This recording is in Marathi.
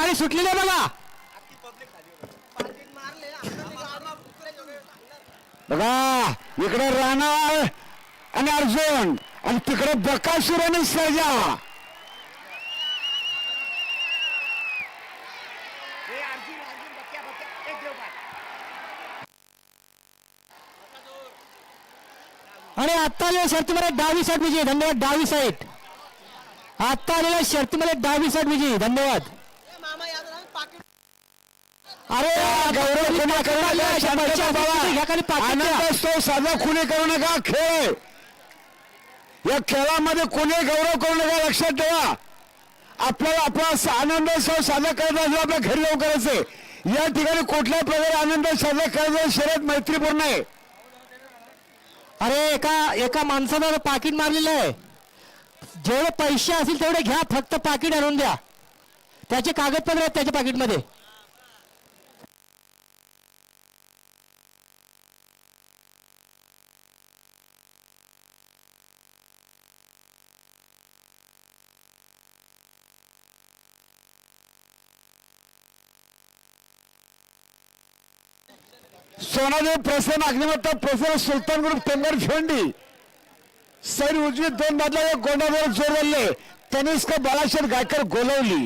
आणि सुटलेले बघा. बघा इकडे राणा आणि अर्जुन आणि तिकडे बकासूर आणि सर्जा आणि आता आलेल्या शर्तीमध्ये डावी साईड विजयी. धन्यवाद डावी साईड. आता आलेल्या शर्तीमध्ये डावी साईड विजयी. धन्यवाद. अरे गौरव खुना करू नका साधा खुनी करू नका खेळ. या खेळामध्ये कोणी गौरव करू नका लक्षात ठेवा. आपल्याला आपला स- आनंदोत्सव साजरा करायचा असेल आपल्या घरी जाऊन करायचंय या ठिकाणी कुठल्याही प्रकारे आनंद साजरा करायचा शर्यत मैत्रीपूर्ण आहे. अरे एका एका माणसानं पाकिट मारलेलं आहे. जेवढे पैसे असतील तेवढे घ्या फक्त पाकिट आणून द्या. त्याचे कागदपत्र आहेत त्याच्या पाकिटमध्ये. सोनादेव प्रसन्न अग्निमत्ता प्रसन्न सुलतान ग्रुप टेंबर फेंडी सैर उजवी दोन बाजूला गोंडावर जोर धरले तनिष्क बालाशेठ गायकर गोलवली.